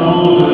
Lord.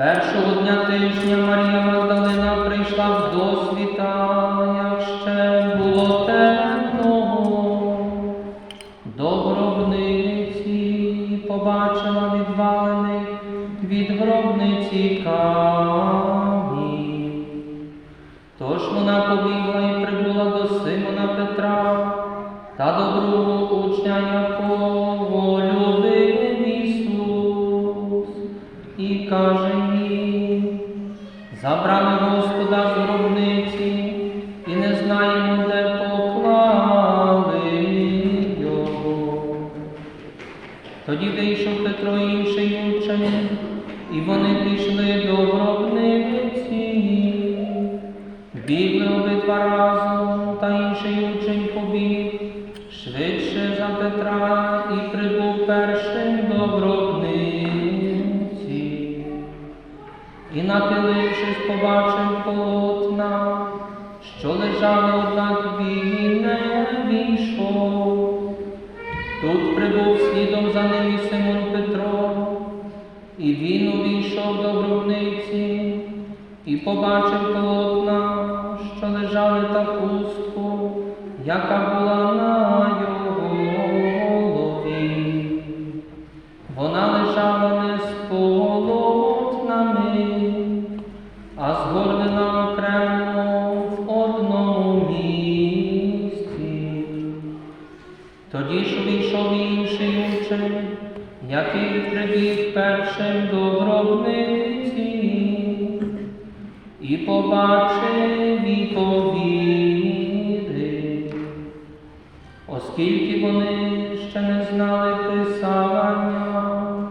Першого дня тижня Марія Магдалина прийшла в досвіта. be Тоді ж увійшов інший учень, який прибіг першим до гробниці, і побачив і повірив, оскільки вони ще не знали Писання,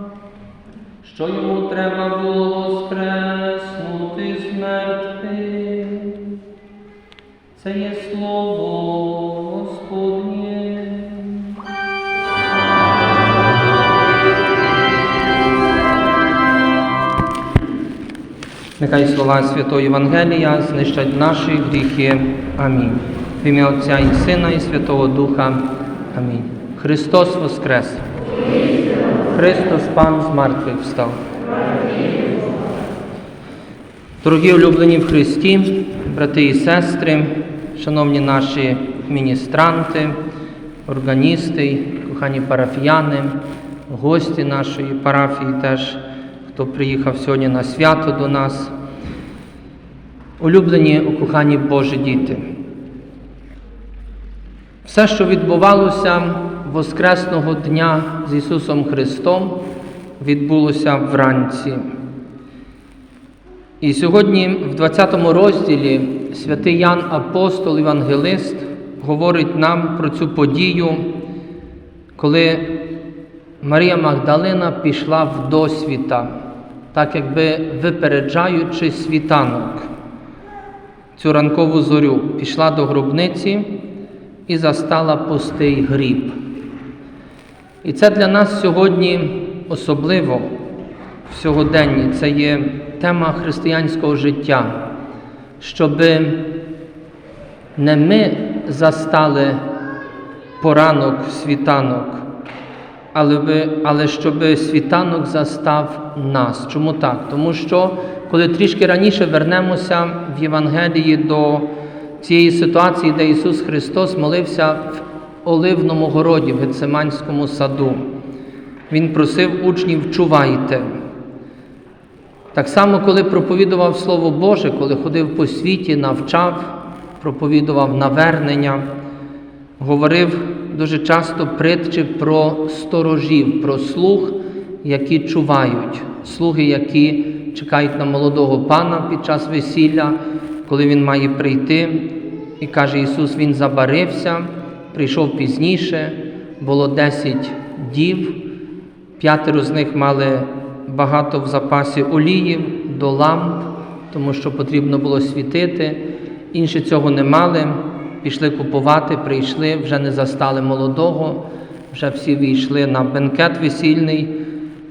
що йому треба було воскреснути з мертвих. Це є слово Нехай слова Святого Євангелія знищать наші гріхи. Амінь. В ім'я Отця і Сина і Святого Духа. Амінь. Христос Воскрес! Христос Пан з мертвих встав. Дорогі улюблені в Христі, брати і сестри, шановні наші міністранти, органісти, кохані парафіяни, гості нашої парафії теж, хто приїхав сьогодні на свято до нас, улюблені у кохані Божі діти. Все, що відбувалося Воскресного дня з Ісусом Христом, відбулося вранці. І сьогодні, в 20 розділі, святий Ян Апостол Євангелист говорить нам про цю подію, коли Марія Магдалина пішла в досвіта, так якби випереджаючи світанок, цю ранкову зорю, пішла до гробниці і застала пустий гріб. І це для нас сьогодні особливо в сьогоденні. Це є тема християнського життя, щоб не ми застали поранок, світанок, але, ви, але щоб світанок застав нас. Чому так? Тому що коли трішки раніше вернемося в Євангелії до цієї ситуації, де Ісус Христос молився в Оливному городі, в Гецеманському саду, Він просив учнів, чувайте. Так само, коли проповідував Слово Боже, коли ходив по світі, навчав, проповідував навернення, говорив дуже часто притчі про сторожів, про слуг, які чувають, слуги, які чекають на молодого пана під час весілля, коли він має прийти. І каже Ісус, Він забарився, прийшов пізніше, було десять дів, п'ятеро з них мали багато в запасі оліїв до ламп, тому що потрібно було світити. Інші цього не мали, пішли купувати, прийшли, вже не застали молодого, вже всі війшли на бенкет весільний.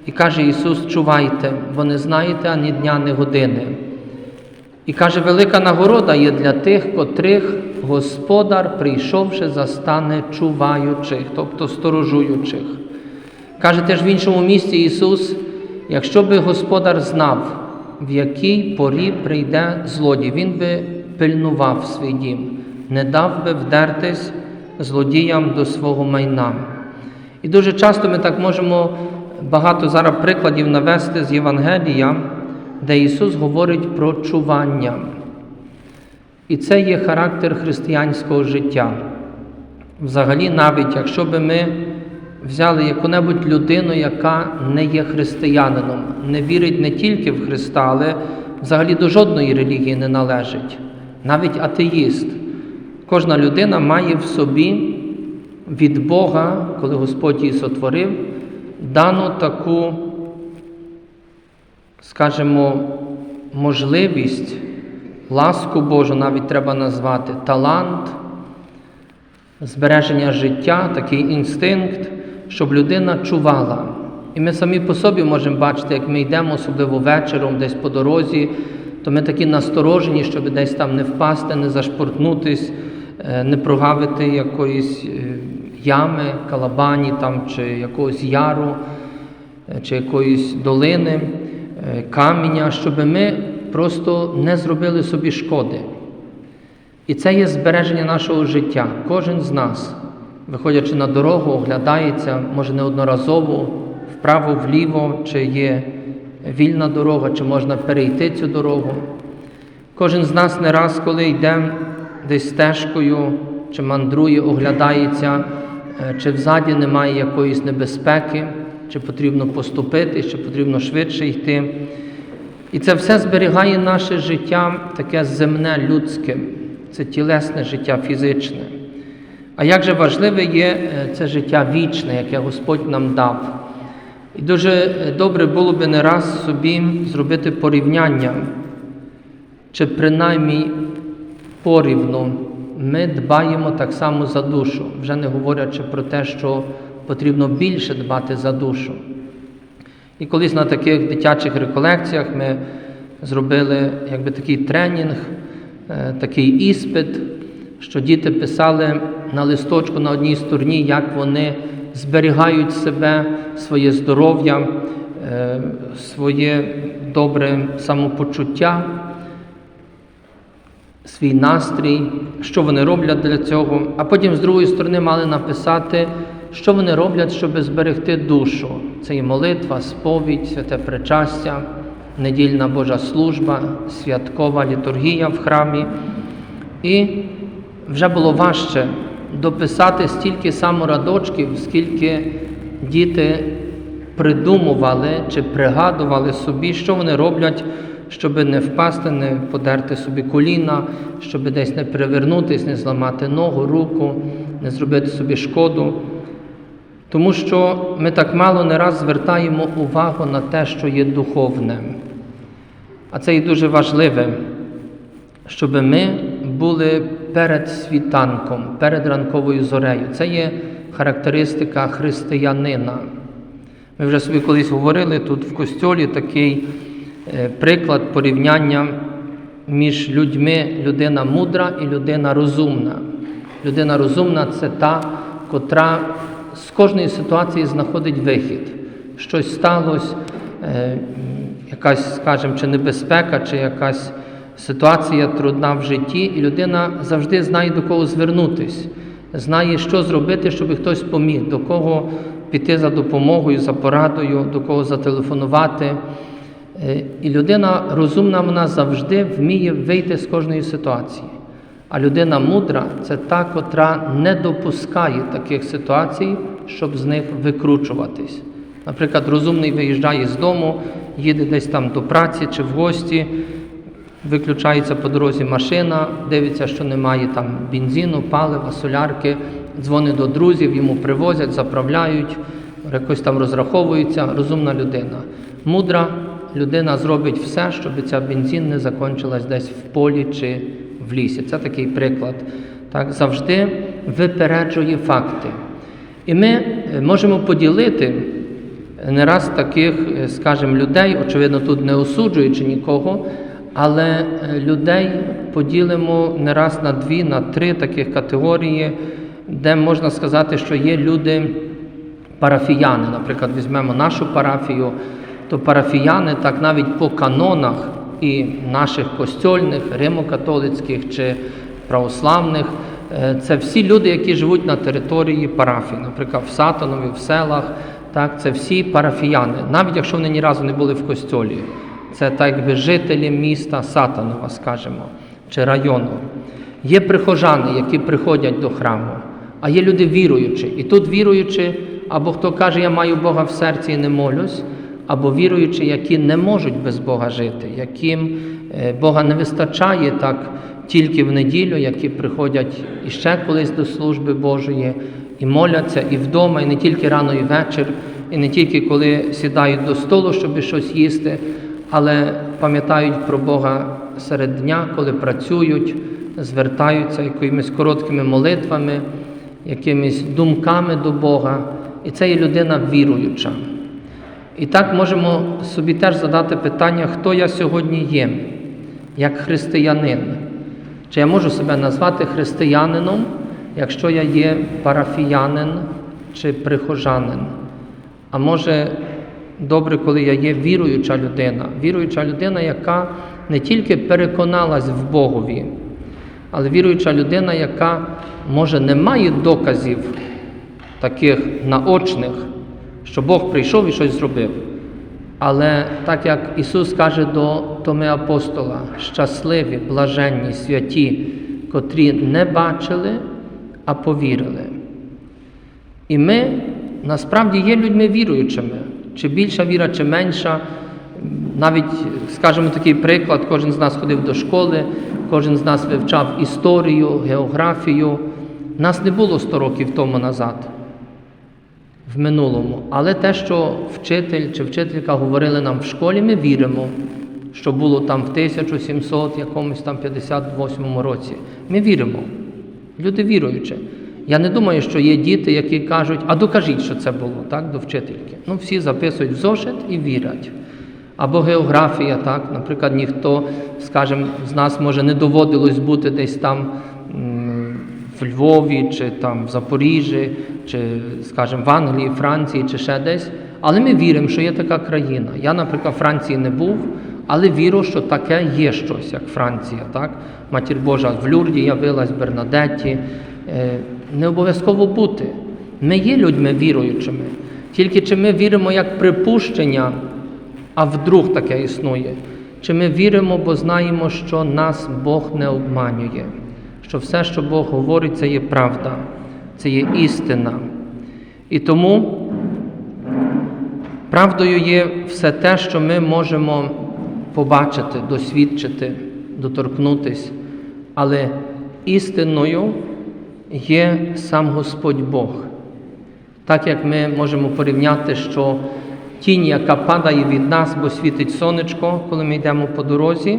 І каже Ісус, чувайте, бо не знаєте ані дня, ні години. І каже, велика нагорода є для тих, котрих Господар, прийшовши, застане чуваючих, тобто сторожуючих. Каже теж в іншому місці Ісус, якщо би Господар знав, в якій порі прийде злодій, Він би пильнував свій дім, не дав би вдертись злодіям до свого майна. І дуже часто ми так можемо багато зараз прикладів навести з Євангелія, де Ісус говорить про чування. І це є характер християнського життя. Взагалі, навіть якщо би ми взяли яку-небудь людину, яка не є християнином, не вірить не тільки в Христа, але взагалі до жодної релігії не належить, навіть атеїст. Кожна людина має в собі від Бога, коли Господь її сотворив, дану таку, скажімо, можливість, ласку Божу навіть треба назвати, талант, збереження життя, такий інстинкт, щоб людина чувала. І ми самі по собі можемо бачити, як ми йдемо, особливо вечором, десь по дорозі, то ми такі насторожені, щоб десь там не впасти, не зашпортнутись, не прогавити якоїсь е, ями, калабані там, чи якогось яру, е, чи якоїсь долини, е, каменя, щоб ми просто не зробили собі шкоди. І це є збереження нашого життя. Кожен з нас, виходячи на дорогу, оглядається, може неодноразово, вправо, вліво, чи є вільна дорога, чи можна перейти цю дорогу. Кожен з нас не раз, коли йде десь стежкою чи мандрує, оглядається, е, чи взаді немає якоїсь небезпеки, чи потрібно поступити, чи потрібно швидше йти. І це все зберігає наше життя таке земне, людське, це тілесне життя фізичне. А як же важливе є е, це життя вічне, яке Господь нам дав. І дуже е, добре було би не раз собі зробити порівняння, чи принаймні порівну ми дбаємо так само за душу, вже не говорячи про те, що потрібно більше дбати за душу. І колись на таких дитячих реколекціях ми зробили якби такий тренінг, е, такий іспит, що діти писали на листочку на одній стороні, як вони зберігають себе, своє здоров'я, е, своє добре самопочуття, свій настрій, що вони роблять для цього. А потім з другої сторони мали написати, що вони роблять, щоб зберегти душу. Це і молитва, сповідь, святе причастя, недільна Божа служба, святкова літургія в храмі. І вже було важче дописати стільки саморадочків, скільки діти придумували чи пригадували собі, що вони роблять, щоб не впасти, не подерти собі коліна, щоб десь не перевернутися, не зламати ногу, руку, не зробити собі шкоду. Тому що ми так мало не раз звертаємо увагу на те, що є духовне. А це і дуже важливе, щоб ми були перед світанком, перед ранковою зорею. Це є характеристика християнина. Ми вже собі колись говорили тут в костьолі такий приклад порівняння між людьми людина мудра і людина розумна. Людина розумна це та, котра з кожної ситуації знаходить вихід. Щось сталося, е, якась, скажімо, чи небезпека, чи якась ситуація трудна в житті, і людина завжди знає, до кого звернутися, знає, що зробити, щоб хтось поміг, до кого піти за допомогою, за порадою, до кого зателефонувати. Е, І людина розумна, вона завжди вміє вийти з кожної ситуації. А людина мудра це та, котра не допускає таких ситуацій, щоб з них викручуватись. Наприклад, розумний виїжджає з дому, їде десь там до праці чи в гості, виключається по дорозі машина, дивиться, що немає там бензину, палива, солярки, дзвонить до друзів, йому привозять, заправляють, якось там розраховуються. Розумна людина. Мудра людина зробить все, щоб ця бензин не закончилась десь в полі чи в лісі. Це такий приклад. Так, завжди випереджує факти. І ми е, можемо поділити не раз таких, е, скажімо, людей, очевидно, тут не осуджуючи нікого, але е, людей поділимо не раз на дві, на три таких категорії, де можна сказати, що є люди парафіяни. Наприклад, візьмемо нашу парафію, то парафіяни так навіть по канонах і наших костьольних, римокатолицьких чи православних. е, Це всі люди, які живуть на території парафії, наприклад, в Сатанові, в селах. Так, це всі парафіяни, навіть якщо вони ні разу не були в костьолі. Це так якби жителі міста Сатанова, скажімо, чи району. Є прихожани, які приходять до храму, а є люди віруючі. І тут віруючі, або хто каже, я маю Бога в серці і не молюсь, або віруючі, які не можуть без Бога жити, яким е, Бога не вистачає так тільки в неділю, які приходять іще колись до служби Божої, і моляться і вдома, і не тільки рано і вечір, і не тільки коли сідають до столу, щоб щось їсти, але пам'ятають про Бога серед дня, коли працюють, звертаються якимись короткими молитвами, якимись думками до Бога. І це є людина віруюча. І так можемо собі теж задати питання, хто я сьогодні є, як християнин. Чи я можу себе назвати християнином, якщо я є парафіянин чи прихожанин? А може, добре, коли я є віруюча людина, віруюча людина, яка не тільки переконалась в Богові, але віруюча людина, яка може не має доказів таких наочних, що Бог прийшов і щось зробив. Але так як Ісус каже до Томи апостола, щасливі, блаженні, святі, котрі не бачили, а повірили. І ми насправді є людьми віруючими, чи більша віра, чи менша. Навіть, скажімо, такий приклад, кожен з нас ходив до школи, кожен з нас вивчав історію, географію. Нас не було 100 років тому назад, в минулому. Але те, що вчитель чи вчителька говорили нам в школі, ми віримо, що було там в 1700 якомусь там 58 році. Ми віримо. Люди віруючі. Я не думаю, що є діти, які кажуть, а докажіть, що це було, так, до вчительки. Ну, всі записують в зошит і вірять. Або географія, так, наприклад, ніхто, скажімо, з нас може не доводилось бути десь там в Львові, чи там в Запоріжжі, чи, скажімо, в Англії, Франції, чи ще десь. Але ми віримо, що є така країна. Я, наприклад, в Франції не був, але вірю, що таке є щось, як Франція. Так? Матір Божа в Люрді явилась, в Бернадетті. Е, Не обов'язково бути. Ми є людьми віруючими. Тільки чи ми віримо як припущення, а вдруг таке існує? Чи ми віримо, бо знаємо, що нас Бог не обманює, що все, що Бог говорить, це є правда, це є істина. І тому правдою є все те, що ми можемо побачити, досвідчити, доторкнутись, але істиною є сам Господь Бог. Так як ми можемо порівняти, що тінь, яка падає від нас, бо світить сонечко, коли ми йдемо по дорозі,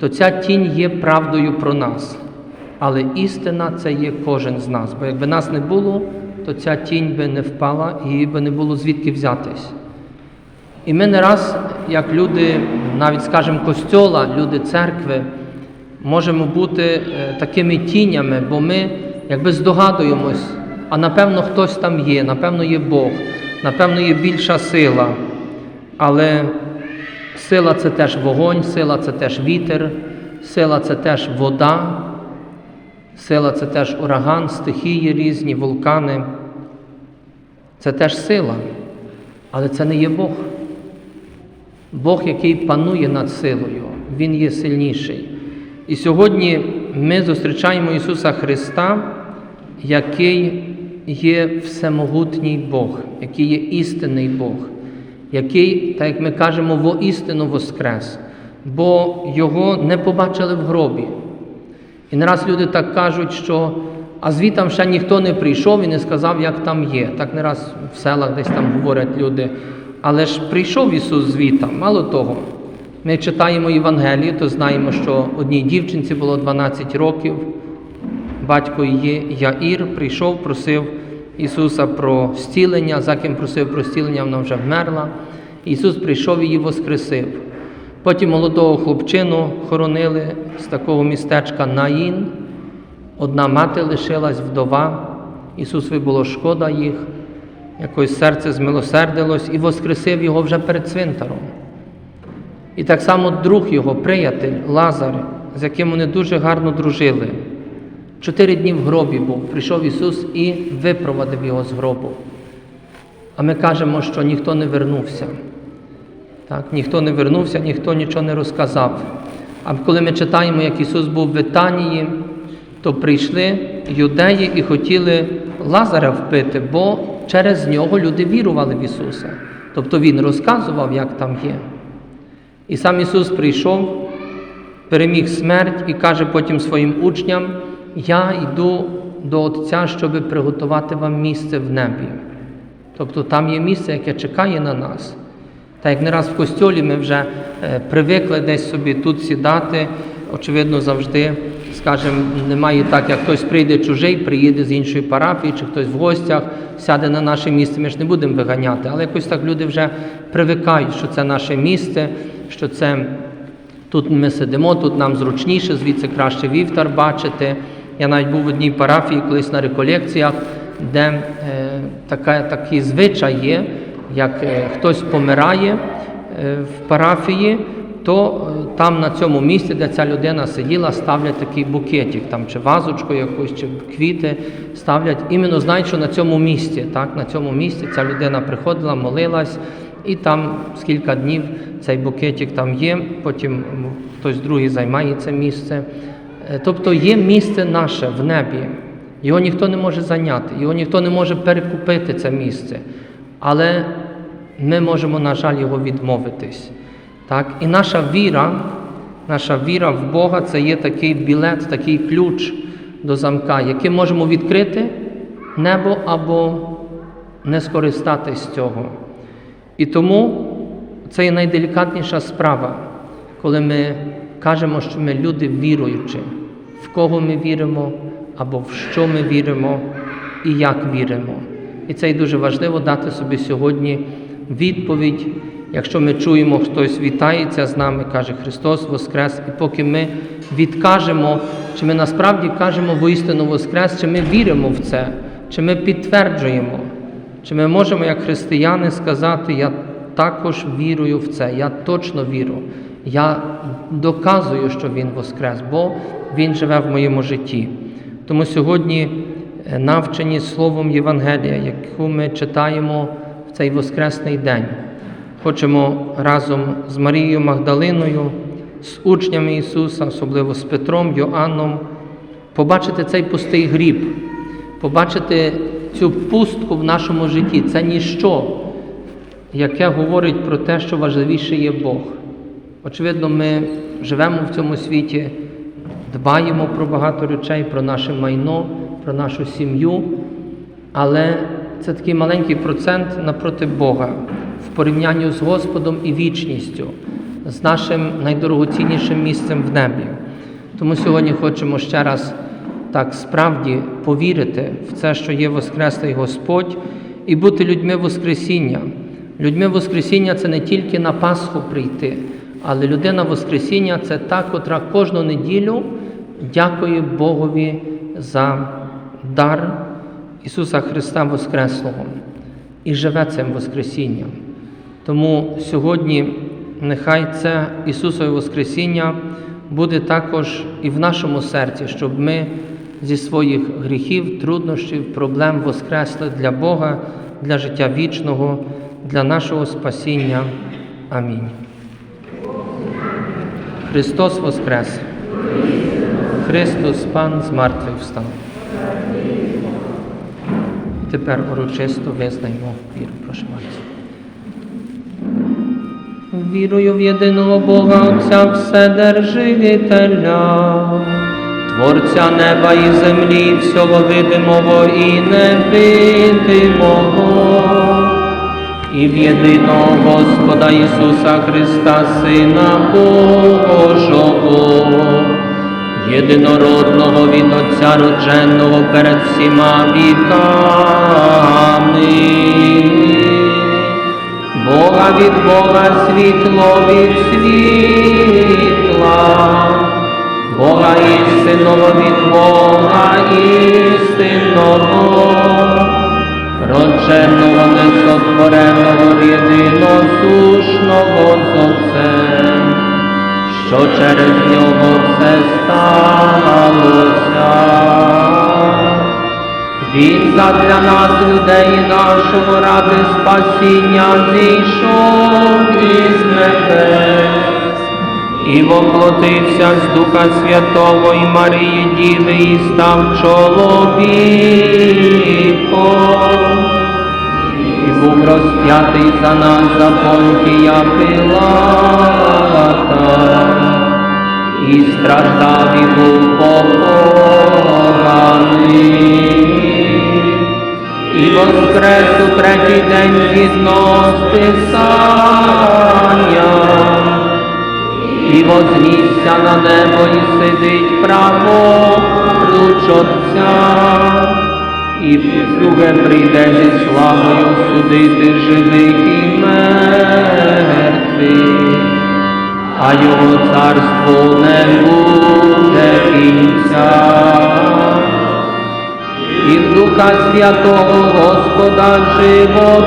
то ця тінь є правдою про нас. Але істина це є кожен з нас. Бо якби нас не було, то ця тінь би не впала і її би не було звідки взятись. І ми не раз, як люди, навіть скажімо, костьола, люди церкви, можемо бути е, такими тінями, бо ми якби здогадуємось, а напевно хтось там є, напевно є Бог, напевно є більша сила. Але сила це теж вогонь, сила це теж вітер, сила це теж вода, сила це теж ураган, стихії різні, вулкани. Це теж сила, але це не є Бог. Бог, який панує над силою, Він є сильніший. І сьогодні ми зустрічаємо Ісуса Христа, який є всемогутній Бог, який є істинний Бог, який, так як ми кажемо, воістину воскрес, бо Його не побачили в гробі. І не раз люди так кажуть, що а звітам ще ніхто не прийшов і не сказав, як там є. Так не раз в селах десь там говорять люди. Але ж прийшов Ісус звітам, мало того. Ми читаємо Євангеліє, то знаємо, що одній дівчинці було 12 років. Батько її Яїр прийшов, просив Ісуса про зцілення, за ким просив про зцілення, вона вже вмерла. Ісус прийшов і її воскресив. Потім молодого хлопчину хоронили з такого містечка Наїн. Одна мати лишилась вдова. Ісусові було шкода їх, якось серце змилосердилось і воскресив його вже перед цвинтаром. І так само друг його, приятель Лазар, з яким вони дуже гарно дружили. Чотири дні в гробі був, прийшов Ісус і випровадив його з гробу. А ми кажемо, що ніхто не вернувся. Так, ніхто не вернувся, ніхто нічого не розказав. А коли ми читаємо, як Ісус був в Витанії, то прийшли юдеї і хотіли Лазаря впити, бо через нього люди вірували в Ісуса. Тобто Він розказував, як там є. І сам Ісус прийшов, переміг смерть і каже потім своїм учням: Я йду до Отця, щоб приготувати вам місце в небі. Тобто там є місце, яке чекає на нас. Та як не раз в костьолі ми вже е, привикли десь собі тут сідати, очевидно, завжди, скажімо, немає так, як хтось прийде чужий, приїде з іншої парафії, чи хтось в гостях сяде на наше місце, ми ж не будемо виганяти. Але якось так люди вже привикають, що це наше місце, що це тут ми сидимо, тут нам зручніше, звідси краще вівтар бачити. Я навіть був в одній парафії колись на реколекціях, де е, така, такий звичай є, як е, хтось помирає е, в парафії, то е, там на цьому місці, де ця людина сиділа, ставлять такий букетик, там чи вазочку якусь, чи квіти ставлять. Іменно знають, що на цьому місці, так, на цьому місці ця людина приходила, молилась, і там з кілька днів цей букетик там є, потім хтось другий займає це місце. Тобто є місце наше в небі, Його ніхто не може зайняти, його ніхто не може перекупити це місце. Але ми можемо, на жаль, його відмовитись. Так? І наша віра, наша віра в Бога це є такий білет, такий ключ до замка, яким можемо відкрити небо або не скористатись цього. І тому це є найделікатніша справа, коли ми кажемо, що ми люди віруючі, в кого ми віримо, або в що ми віримо і як віримо. І це і дуже важливо дати собі сьогодні відповідь, якщо ми чуємо, хтось вітається з нами, каже Христос Воскрес, і поки ми відкажемо, чи ми насправді кажемо воістину Воскрес, чи ми віримо в це, чи ми підтверджуємо, чи ми можемо, як християни, сказати, я також вірую в це, я точно вірю. Я доказую, що Він Воскрес, бо Він живе в моєму житті. Тому сьогодні, навчені Словом Євангелія, яку ми читаємо в цей Воскресний день, хочемо разом з Марією Магдалиною, з учнями Ісуса, особливо з Петром, Йоанном, побачити цей пустий гріб, побачити цю пустку в нашому житті. Це ніщо, яке говорить про те, що важливіше є Бог. Очевидно, ми живемо в цьому світі, дбаємо про багато речей, про наше майно, про нашу сім'ю, але це такий маленький процент напроти Бога в порівнянні з Господом і вічністю, з нашим найдорогоціннішим місцем в небі. Тому сьогодні хочемо ще раз так справді повірити в це, що є Воскреслий Господь, і бути людьми Воскресіння. Людьми Воскресіння це не тільки на Пасху прийти, але людина Воскресіння це та, котра кожну неділю дякує Богові за дар Ісуса Христа Воскреслого і живе цим Воскресінням. Тому сьогодні нехай це Ісусове Воскресіння буде також і в нашому серці, щоб ми зі своїх гріхів, труднощів, проблем воскресли для Бога, для життя вічного, для нашого спасіння. Амінь. Христос Воскрес! Христос Пан з мертвих встав. Тепер урочисто визнаємо віру. Прошу вас. Вірую в єдиного Бога Отця Вседержителя, Творця неба і землі, всього видимого і невидимого, і в єдиного Господа Ісуса Христа, Сина Божого, єдинородного від Отця родженого перед всіма віками. Бога від Бога світло від світла, Бога істинного від Бога істинного, родженого несотвореного єдиносушного з Отцем, що через нього все сталося. Він задля нас, людей нашого, ради спасіння зійшов із небес і воплотився з Духа Святого і Марії Діви і став чоловіком. Був розп'ятий за нас за Понтія Пилата, і страждав і був похований, і воскрес у третій день згідно з Писанням, і вознісся на небо і сидить праворуч Отця, і друге прийде зі славою судити живих і мертвих а його царству не буде кінця. І в Духа Святого Господа животворного,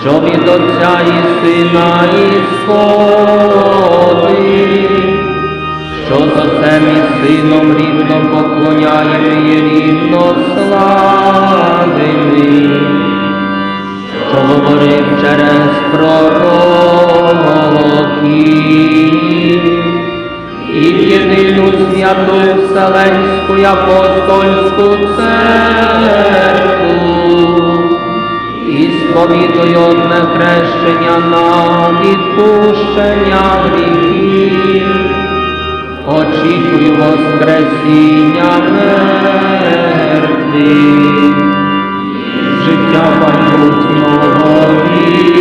що від Отця і Сина ісходить, що з Отцем і Сином рівно поклоняємо і рівно що говорив через пророків, і єдину святу Вселенську апостольську церкву. І сповідую одне хрещення на відпущення гріхів очікуй Воскресіння мертвих, життя майбутнього віку.